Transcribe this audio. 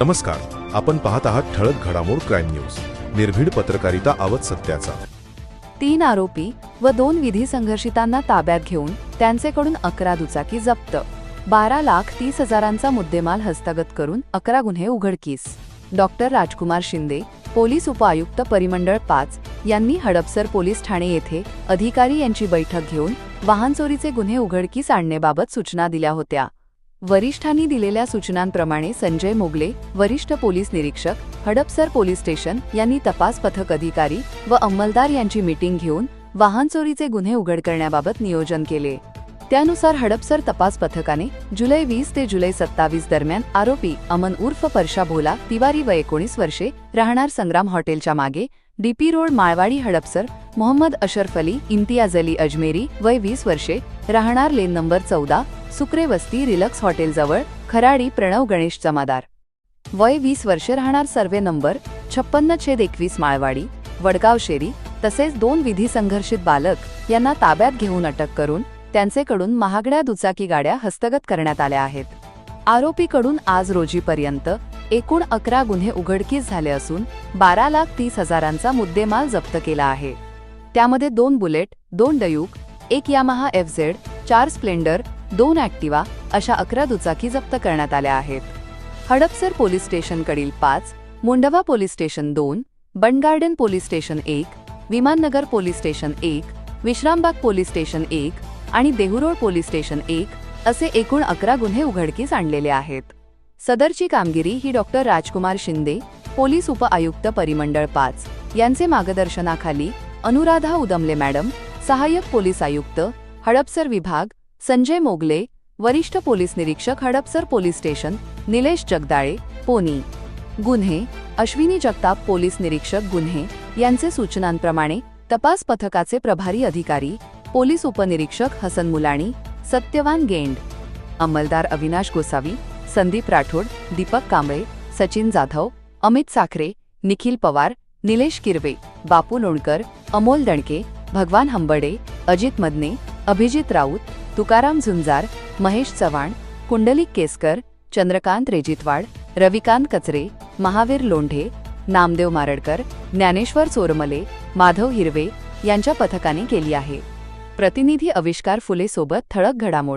नमस्कार. आपण पाहत आहात ठळक घडामोड क्राईम न्यूज. निर्भीड पत्रकारिता आवत सत्याचा. तीन आरोपी व दोन विधी संघर्षितांना ताब्यात घेऊन त्यांचेकडून अकरा दुचाकी जप्त. बारा लाख तीस हजारांचा मुद्देमाल हस्तगत करून अकरा गुन्हे उघडकीस. डॉक्टर राजकुमार शिंदे पोलीस उपआयुक्त परिमंडळ पाच यांनी हडपसर पोलीस ठाणे येथे अधिकारी यांची बैठक घेऊन वाहन चोरीचे गुन्हे उघडकीस आणण्याबाबत सूचना दिल्या होत्या. वरिष्ठांनी दिलेल्या सूचनांप्रमाणे संजय मोगले वरिष्ठ पोलीस निरीक्षक हडपसर पोलीस स्टेशन यांनी तपास पथक अधिकारी व अंमलदार यांची मीटिंग घेऊन वाहन चोरीचे गुन्हे उघड करण्याबाबत नियोजन केले. त्यानुसार हडपसर तपास पथकाने जुलै वीस ते जुलै सत्तावीस दरम्यान आरोपी अमन उर्फ परशा भोला तिवारी व एकोणीस वर्षे राहणार संग्राम हॉटेलच्या मागे डीपी रोड माळवाडी हडपसर मोहम्मद अशरफ अली इम्तियाज अली अजमेरी वय वीस वर्षे राहणार लेन नंबर चौदा सुक्रे वस्ती रिलक्स हॉटेलजवळ खराडी प्रणव गणेश जमादार. वय वीस वर्षे राहणार सर्वे नंबर छप्पन्न छेद एकवीस माळवाडी वडगाव शेरी तसेच दोन विधी संघर्षित बालक यांना ताब्यात घेऊन अटक करून त्यांचेकडून महागड्या दुचाकी गाड्या हस्तगत करण्यात आल्या आहेत. आरोपीकडून आज रोजीपर्यंत एकूण अकरा गुन्हे उघडकीस झाले असून बारा लाख तीस हजारांचा मुद्देमाल जप्त केला आहे. त्यामध्ये दोन बुलेट दोन डयूक एक यामाहा एफ झेड चार स्प्लेंडर दोन ॲक्टिवा अशा अकरा दुचाकी जप्त करण्यात आल्या आहेत. हडपसर पोलीस स्टेशनकडील पाच मुंडवा पोलीस स्टेशन दोन बंडगार्डन पोलीस स्टेशन एक विमाननगर पोलीस स्टेशन एक विश्रामबाग पोलीस स्टेशन एक आणि देहुरोड पोलीस स्टेशन एक असे एकूण अकरा गुन्हे उघडकीस आणलेले आहेत. सदरची कामगिरी ही डॉक्टर राजकुमार शिंदे पोलीस उपआयुक्त परिमंडळ पाच यांचे मार्गदर्शनाखाली अनुराधा उदमले मॅडम सहाय्यक पोलीस आयुक्त हडपसर विभाग संजय मोगले वरिष्ठ पोलीस निरीक्षक हडपसर पोलीस स्टेशन निलेश जगदाळे पोनी. गुन्हे अश्विनी जगताप पोलीस निरीक्षक गुन्हे यांचे सूचनांप्रमाणे तपास पथकाचे प्रभारी अधिकारी पोलीस उपनिरीक्षक हसन मुलाणी सत्यवान गेंड अंमलदार अविनाश गोसावी संदीप राठोड दीपक कांबळे सचिन जाधव अमित साखरे निखिल पवार निलेश किरवे बापू लोणकर अमोल दणके भगवान हंबडे अजित मदने अभिजित राऊत तुकाराम झुंजार महेश चव्हाण कुंडलिक केसकर चंद्रकांत रेजितवाड रविकांत कचरे महावीर लोंढे नामदेव मारडकर ज्ञानेश्वर चोरमले माधव हिरवे यांच्या पथकाने केली आहे. प्रतिनिधी आविष्कार फुले सोबत ठळक घडामोड